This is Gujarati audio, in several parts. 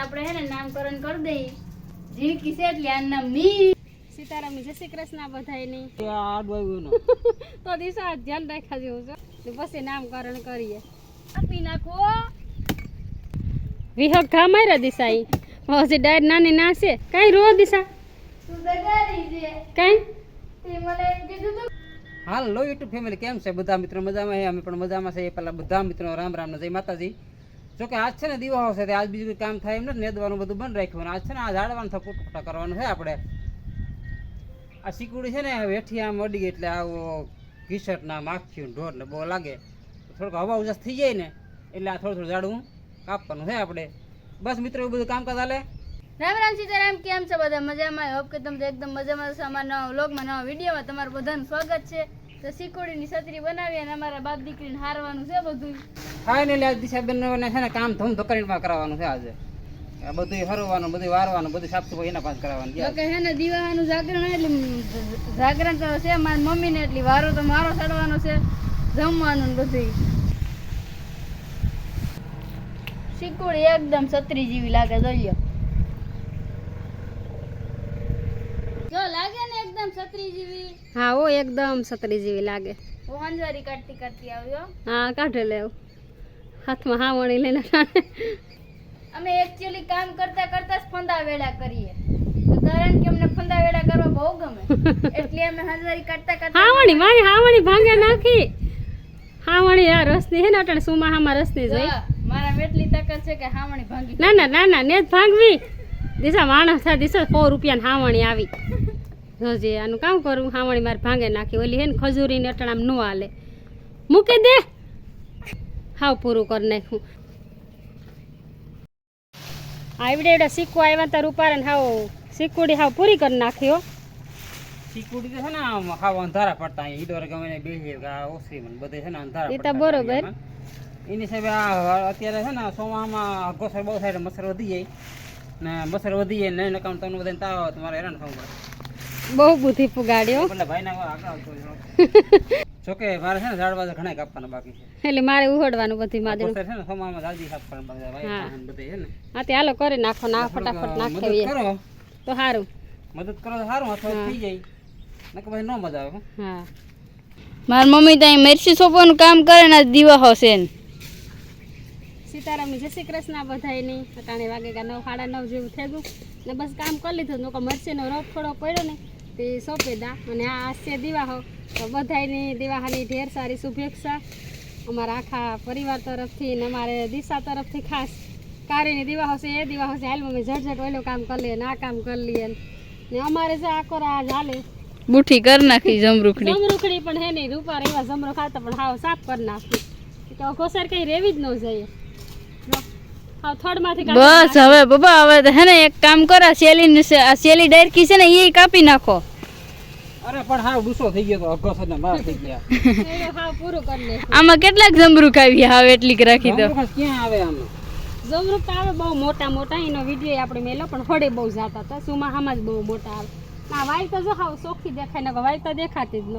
આપણે હે ને નામકરણ કરી દઈ જીણકી છે એટલે આનું નામ મી સીતારામ જય શ્રી કૃષ્ણ બધાયની. આડું આવ્યું ને તો દિશા ધ્યાન રાખ્યા જેવું છે. ને પછી નામકરણ કરીએ. આપી નાખો. વિહક ઘા માર્યા દિશા ઈ હજી ડાયર નાની ના છે. કાંઈ રો દિશા. તું દગારી છે. કાંઈ? તે મને એમ કીધું તું. હાલ લો યુટ્યુબ ફેમિલી કેમ છે? બધા મિત્રો મજામાં છે? અમે પણ મજામાં છે એ પહેલાં બધા મિત્રો રામ રામ જય માતાજી. જોકે આજ છે ને દીવા છે તે આજ બીજું કામ થાય એમ નથી, નેદવાનું બધું બંધ રાખ્યું. અને આજ છે ને આ ઝાડવાનું થકું ટુકટા કરવાનું છે આપણે. આ સિકુડી છે ને વેઠી આમ અડી ગઈ એટલે આવો ઘીસટ ના માખી ઢોર ને બહુ લાગે. થોડુંક હવા ઉજાસ થઈ જાય ને એટલે આ થોડું થોડું ઝાડવું કાપવાનું છે આપણે. બસ મિત્રો, એવું બધું કામકાજ હાલે? રામ રામ સીતારામ, કેમ છો બધા? મજામાં? હોપ કે તમે એકદમ મજામાં છો. અમારા નવા વ્લોગમાં નવા વિડીયોમાં તમારું બધાનું સ્વાગત છે. તો સિકોડીની છત્રી બનાવી અને અમારા બાપ દીકરીને હારવાનું છે બધું ફાઇનલી આજ દિશાબેન ને છે ને કામ ધૂમ ધોકડીમાં કરાવવાનું છે આજે. આ બધું હરવાનું બધું વારવાનું બધું સાફ સફાઈ એના પાસે કરાવવાનું કે હે ને દિવાળાનું જાગરણ એટલે જાગરણ તો છે મારી મમ્મીને એટલી વારો તો મારો ચડવાનો છે જમવાનું ને બધું સિકોડી એકદમ છત્રી જેવી લાગે જોઈ લ્યો જો લાગે ને એકદમ છત્રી જેવી હા ઓ એકદમ સતરી જેવી લાગે. હું અંજારી કાઢતી કાઢતી આવ્યો હા. કાઢે લેવ હાથમાં હાવણી લઈને. અમે એકચ્યુઅલી કામ કરતા કરતા જ ફંદા વેળા કરીએ. તો કારણ કે અમને ફંદા વેળા કરવા બહુ ગમે. એટલે અમે હંજારી કાઢતા કાઢતા હાવણી મારી હાવણી ભાંગે નાખી. હાવણી આ રસની હે ને સુમાં હામા રસની જોઈ. મારા એટલી તાકાત છે કે હાવણી ભાંગી. ના ના ના ના ને જ ભાંગવી. દિશા માણસ થા દિશા સો રૂપિયાની હાવણી આવી. જોજે આનું કામ કરું હાવણી મારે ભાંગે નાખી ઓલી હે ને ખજૂરી ને અટાણામ ન હાલે. મૂકી દે. હાવ પૂરું કરી નાખ્યું. આવડે એવડે સિક્કો આવ્યા તાર ઉપાડે ને હાવ સિક્કુડી હાવ પૂરી કરી નાખ્યો તો છે ને આમ હાવ અંધારા પડતા અહીં ઈડોર ગમે ને બેસી ઓસરી મને બધે છે ને અંધારા એ તો બરોબર. એની સાહેબ આ અત્યારે છે ને સોમામાં અગોસર બહુ એટલે મચ્છર વધી જાય. ને મચ્છર વધી જાય ને નકામ તમને બધાને તાવ તમારે હેરાન થવું પડે. બહુ બુદ્ધિ પુગાડ્યો. જોકે મારે છે ને ઝાડવા ઘણા કાપવાના બાકી છે. એટલે મારે ઉહડવાનું બધી અગોસર છે ને સોમામાં જલ્દી સાફ કરવાના બધા છે ને. હા તે હાલો કરી નાખો ના ફટાફટ નાખી કરો. તો સારું મદદ કરો તો સારું અથવા હા. થઈ જાય. નકર ભાઈ નો મજા આવે હા. મારી મમ્મી ત્યાં મિર્ચી સોપવાનું કામ કરે ને દીવા હશે ને. સીતારામ જય શ્રી કૃષ્ણ બધાયની. અટાણે વાગે કે નવ સાડા નવ જેવું થઈ ગયું. ને બસ કામ કરી લીધું. નકો મરચીનો રોપ થોડો પડ્યો ને તે સોંપી દા. અને આ હાસ્ય દિવાહો તો બધાયની દિવાહાની ઢેર સારી શુભેચ્છા. અમારા આખા પરિવાર તરફથી ને અમારે દિશા તરફથી ખાસ. કારીની દિવાહો છે એ દિવાહો છે. હાલ મમ્મી ઝટઝટ ઓલું કામ કરી લઈએ ને આ કામ કરી લઈએ ને અમારે જે આખો રાહ ચાલે બુઠી કરી નાખી જમરૂખડી જમરૂખડી પણ હે નહીં રૂપા એવા જમરો ખાતા પણ હાવ સાફ કરી નાખી. તો ઘોસાર કઈ રેવી જ ન જઈએ. બસ હવે બાબા હવે તો હે ને એક કામ કરો શેલી શેલી ડાયરકી છે ને એ કાપી નાખો. અરે પણ હા ગુસ્સો થઈ ગયો તો અગસ ને માર થઈ ગયા. એને હાવ પૂરું કરી લે આમાં કેટલાક જમરૂક આવી હવે એટલીક રાખી દો. જમરૂખ ક્યાં આવે આમ? જમરૂક તો આવે બહુ મોટા મોટા એનો વિડિયો આપણે મેલો પણ ફળે બહુ જાતા હતા. સુમાહામાં જ બહુ મોટા આવે. ના વાય તો જો હાવ ચોખ્ખી દેખાય ને વાય તો દેખાતી જ ન.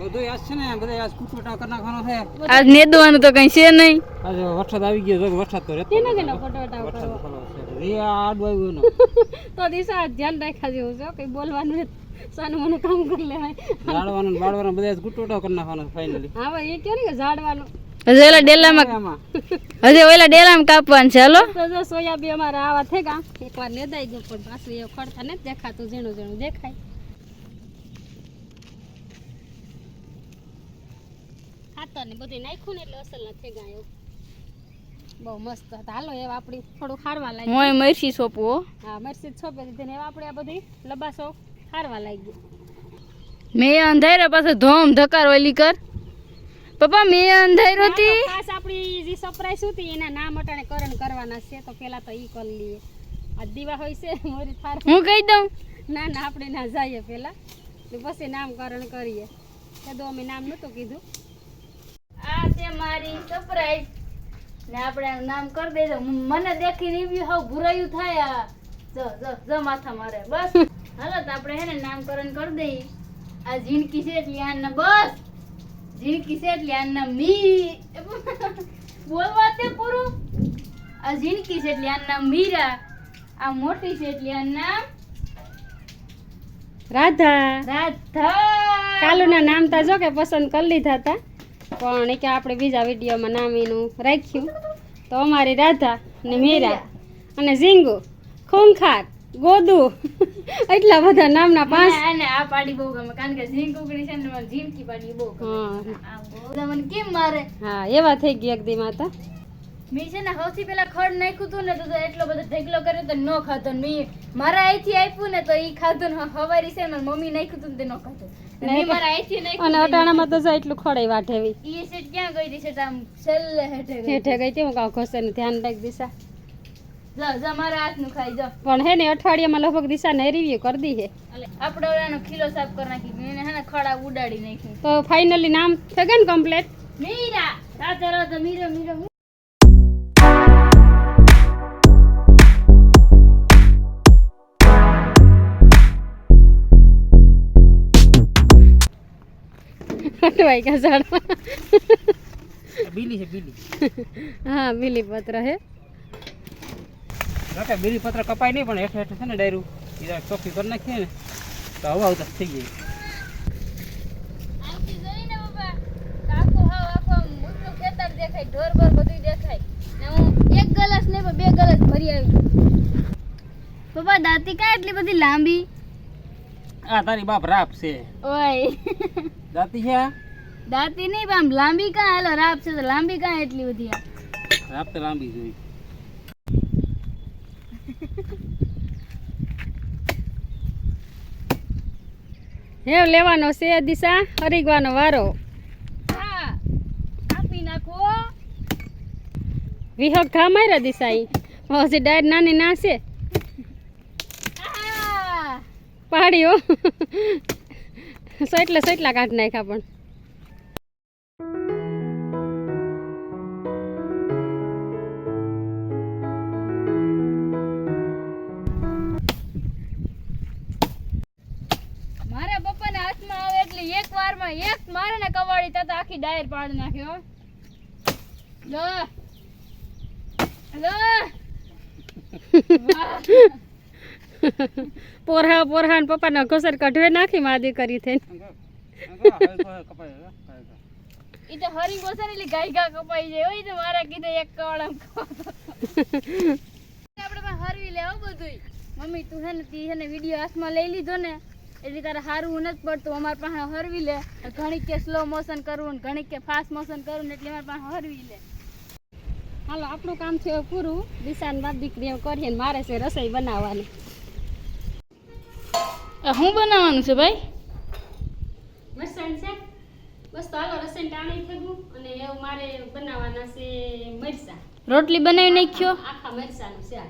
બધું યાદ છે ને બધા યાદ કુટવટા કરી નાખવાનો છે. આજ નેદવાનું તો કઈ છે નહીં. આજે વરસાદ આવી ગયો જો વરસાદ તો રહેતો તેને નથી. કેનો વરસાદ કરવો ફલો છે. રે આ આડું આવ્યું ને તો દિશા ધ્યાન રાખ્યા જેવું છે કઈ બોલવાનું નથી. સાનું મને કામ કરી લેવાય. ઝાડવાનું ને બાળવાનું બધા આજ કરી નાખવાનો ફાઇનલી હા ભાઈ એ કે ને કે ઝાડવાનું? હજી ઓલા ડેલામાં હજી ઓલા ડેલામાં કાપવાનું છે હલો. તો સોયા બી અમારે આવા થઈ ગયા એકવાર નેદાઈ ગયું પણ પાછું એ ખડતા ને દેખાતું ઝીણું ઝીણું દેખાય. ખાતર ને બધું નાખ્યું ને એટલે અસલ ના થઈ ગયા એવું બહુ મસ્ત હતા. હાલો એવા આપણી થોડું ખારવા લાગી મોય મરસી સોપવું હો. હા મરસી છોપે દીધી ને એવા આપણે આ બધી લબાસો. ખારવા લાગી મેં અંધારે પાસે ધોમ ધકાર ઓલી કર. પપ્પા મેં અંધાર્યો હતી ખાસ આપણી જે સરપ્રાઈઝ હતી એના નામ અટાણે કરણ કરવાના છે તો પેલા તો ઈ કરી લઈએ. આ દીવા હોય છે મોરી થાર. હું કહી દઉં? ના ના આપણે ના જઈએ પેલા તો પછી નામકરણ કરીએ. કીધું અમે નામ નહોતું કીધું. આ છે મારી સરપ્રાઈઝ ને આપણે નામ કરી દેજો. મને દેખીને એવી હાવ ભૂરાયું થાય આ. જો જો જો માથા મારે બસ. હાલો તો આપણે હે ને નામકરણ કરી દઈએ આ જિંદગી છે એટલે આને બસ. જીણકી છે એટલે આને મી બોલવા તે પૂરું. આ જિંદગી છે એટલે આનું મીરા. આ મોટી છે એટલે આ નામ રાધા. રાધા. કાલુના નામ તા જો કે પસંદ કરી લીધા હતા પણ એ કે આપણે બીજા વિડીયોમાં નામ એનું રાખ્યું. તો અમારી રાધા ને મીરા. અને ઝીંગુ. ખૂંખાર ગોદુ. એટલા બધા નામના પાંચ. અને આ પાડી બહુ ગમે કારણ કે ઝીંક ઉકડી છે ને મને ઝીંકી પાડી બહુ ગમે. હા. મને કેમ મારે? હા એવા થઈ ગઈ એક દી માતા. મેં છે ને સૌથી પેલા ખડ નાખ્યું હતું ને તો તો એટલો બધો ઢેકલો કર્યો તો ન ખાતો ને મેં મારા અહીંથી આપ્યું ને તો ઈ ખાધું ને હવારી છે ને મમ્મી નાખ્યું હતું ને તે ન ખાધું. અને અટાણામાં તો એટલું ખડાઈ વાઠેવી ઈ સેટ ક્યાં ગઈ હતી? સેટ આમ છેલ્લે હેઠે હેઠે ગઈ ઘસે ને ધ્યાન રાખ દિશા પણ હે ને અઠવાડિયામાં લગભગ દિશા ને રિવ્યુ કરી દી હે. આપણે ઓલાનો ખીલો સાફ કરી નાખી. એને હે ને ખડા ઉડાડી નાખી તો ફાઇનલી નામ થઈ ગયું ને કમ્પ્લીટ મીરા! રાતે રાતે મીરો મીરો અટવાઈ ગયા ઝાડમાં. બીલી છે બીલી. હા બીલી પત્ર હે. કાકા બીલી પત્ર કપાય નહીં પણ હેઠે હેઠે છે ને ડાયરું એ ચોખ્ખી કરી નાખીએ ને તો હવા ઉદાસ થઈ ગઈ. આમથી જોઈને બાબા કાકો હાવ આખો આમ ઊંચું ખેતર દેખાય ઢોર બોર બધું દેખાય. ને હું એક ગલાસ નહીં પણ બે ગલાસ ભરી આવી. પપ્પા દાંતી કાં એટલી બધી લાંબી? આ તારી બાપ રાપ છે. ઓય. દાંતી છે દાંતી નહીં પણ લાંબી કાં હાલો રાપ છે તો લાંબી કાં એટલી બધી રાપ તો લાંબી જોઈ હેવ લેવાનો છે દિશા હરીગવાનો વારો. વિહક ઘા માર્યા દિશા હજી ડાયર નાની ના છે. પાડ્યો સોટલા સોટલા કાઢ નાખ્યા પણ. મારા હાથમાં આવે એટલે એક વારમાં એક મારે ને કવાડી તત આખી ડાયર પાડી નાખ્યો લો. લો. પોરહા પોરહા ને પપ્પાના ઘસર કઢવે નાખી માદી કરી થઈને. ઈ તો હરી ગોસર એટલે ગાય ગા કપાઈ જાય ઓય તો મારા કીધે એક કવાડમ આપણે પણ હરવી લે આવું બધું મમ્મી તું હે ને તી હે ને વીડિયો હાથમાં લઈ લીધો ને એટલે તારે સારું નથી પડતું. અમારે પાસે હરવી લે. ઘણી કે સ્લો મોશન કરવું ને ઘણી કે ફાસ્ટ મોશન કરવું ને એટલે અમારે પાસે હરવી લે. હાલો આપણું કામ થયું પૂરું. દિશાને બાદ દીકરીઓ કરીએ ને મારે છે રસોઈ બનાવવાની. શું બનાવવાનું છે ભાઈ? મરસાણ છે બસ તો હાલો રસોઈ ટાણી થયું અને એવું મારે બનાવવાના છે મરસા રોટલી બનાવી નાખ્યો? આખા મરસાનું છે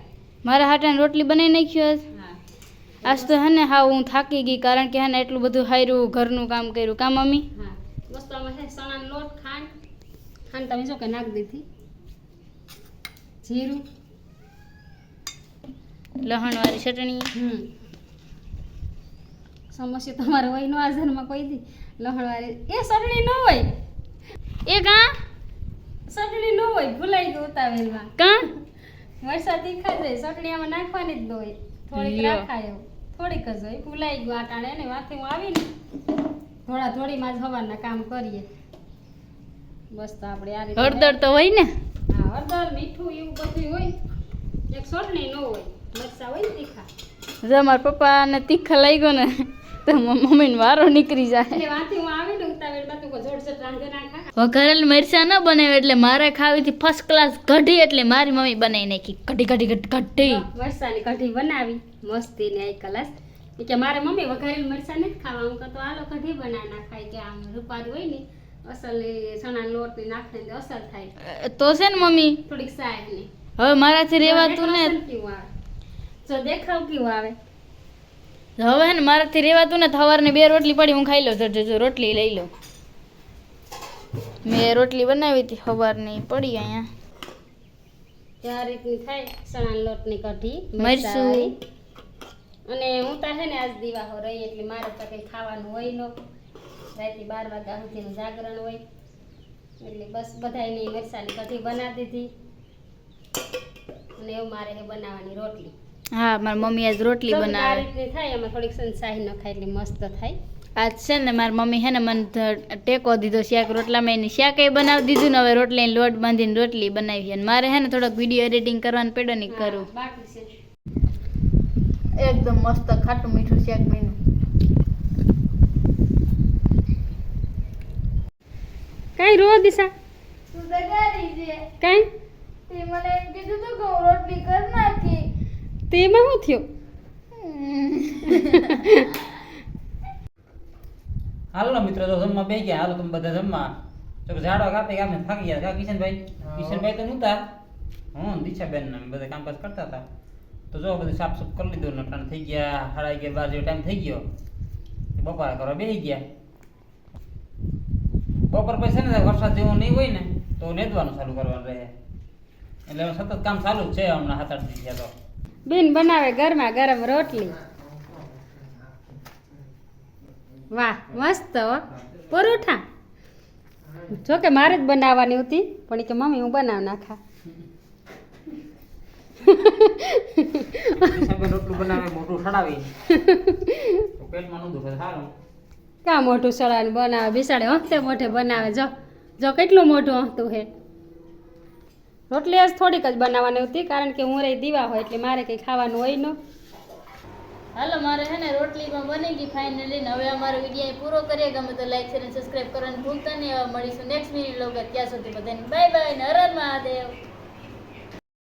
મારા હાટાને રોટલી બનાવી નાખ્યો આજ. તો હે ને હા હું થાકી ગઈ કારણ કે હે ને એટલું બધું હાર્યું ઘરનું કામ કર્યું. કા મમ્મી? હા. આમાં છે ચણાનો લોટ ખાંડ. ખાંડ તમે શું કે નાખી દીધી. જીરું. લહણ વાળી ચટણી. સમસ્યા તમારે હોય નો હાજરમાં કોઈ દી. લહણવાળી એ ચટણી ન હોય. એ કા? ચટણી ન હોય ભૂલાઈ ગયું ઉતાવેલમાં કા? વરસાદ દેખાય ચટણી આમાં નાખવાની જ ન હોય. થોડીક. રાખાય થોડીક જ હોય. ભૂલાઈ ગયું આ એને માથે હું આવીને થોડા થોડીમાં જ હવાના કામ કરીએ. બસ તો આપણે આ રીતે હળદર તો હોય ને? હા હળદર મીઠું એવું બધું હોય. એક ચટણી ન હોય. મરચા હોય ને તીખા. જો મારા પપ્પાને તીખા લાગ્યો ને તો મમ્મીને વારો નીકળી જાય. વઘારેલ મરચા ન બનાવે એટલે મારે ખાવી હતી ફર્સ્ટ ક્લાસ કઢી એટલે મારી મમ્મી બનાવી નાખી. કઢી કઢી કઢી કઢી. કઢી બનાવી. મસ્તી ને એક ક્લાસ કે મારે મમ્મી વઘારેલ મરચા નથી ખાવા. હું તો આલો કઢી બનાવી નાખાય કે આમ રૂપારી હોય ને અસલ સણા લોટ ને નાખે ને અસલ થાય. તો છે ને મમ્મી. થોડીક સાહેબ ને હવે મારાથી રેવાતું ને જો દેખાવ કેવું આવે? હવે ને મારાથી રહેવાતું ને સવારને બે રોટલી પડી હું ખાઈ લઉં જો જો રોટલી લઈ લઉં. મેં રોટલી બનાવી હતી સવારની પડી અહીંયા. આ રીતની થાય ચણા લોટની કઢી મરસું અને હું તો છે ને આજ દીવાહો રહી એટલે મારે તો કંઈ ખાવાનું હોય નો. રાતે બાર વાગ્યા સુધીનું જાગરણ હોય. એટલે બસ બધાયની મરચાંની કઢી બનાવી દીધી. અને એવું મારે બનાવવાની રોટલી. હા મારી મમ્મી આજ રોટલી બનાવે. થાય એમાં થોડીક સંસાહી નખાય એટલે મસ્ત થાય. આજ છે ને મારી મમ્મી હે ને મને ટેકો દીધો શાક રોટલામાં એની શાક એ બનાવી દીધું ને હવે રોટલી લોટ બાંધીને રોટલી બનાવી છે. અને મારે હે ને થોડોક વીડિયો એડિટિંગ કરવાનું પડ્યો ને કરું. એકદમ મસ્ત ખાટું મીઠું શાક બન્યું. કાંઈ રો દિશા? તું દગારી છે. કાંઈ? તે મને એમ કીધું તું કે હું રોટલી કરી નાખી તો એમાં શું થયું? હાલો મિત્રો તો જમવા બે ગયા હાલો તમે બધા જમવા. તો ઝાડવા કાપી કામે થાકી ગયા. કા કિશનભાઈ? કિશનભાઈ તો નહોતા. હું દીક્ષાબેન ને બધા કામકાજ કરતા હતા. તો જો બધું સાફ સુફ કરી લીધું ને થઈ ગયા. સાડા અગિયાર બાર જેવો ટાઈમ થઈ ગયો. બપોરા કરવા બેસી ગયા. બપોર પછી છે ને વરસાદ જેવો નહીં હોય ને તો નેદવાનું ચાલુ કરવાનું રહે. એટલે સતત કામ ચાલુ જ છે હમણાં સાત આઠ થઈ ગયા તો. બેન બનાવે ગરમા ગરમ રોટલી. વાહ મસ્ત પરોઠા. જો કે મારે જ બનાવવાની હતી પણ કે મમ્મી હું બનાવ નાખા. કિશનભાઈ રોટલું મોટું સડાવી. તો પેટમાં નું દુખે સારું કા મોટું સળાને બનાવે? બિસાડે હંતે મોઢે બનાવે. જો જો કેટલું મોટું હંતું હે. રોટલી આજ થોડીક જ બનાવવાની હતી, કારણ કે હું રહી દીવા હોય એટલે મારે કંઈ ખાવાનું હોય ન. હાલો, મારે હે ને રોટલી પણ બની ગઈ ફાઇનલી હવે અમારો વીડિયો પૂરો કરીએ. ગમે તો લાઈક શેર અને સબસ્ક્રાઇબ કરવાનું ભૂલતા નહીં. મળીશું નેક્સ્ટ વીડિયો લોકો ત્યાં સુધી બધાને. બાય બાય ને હરણ હર મહાદેવ.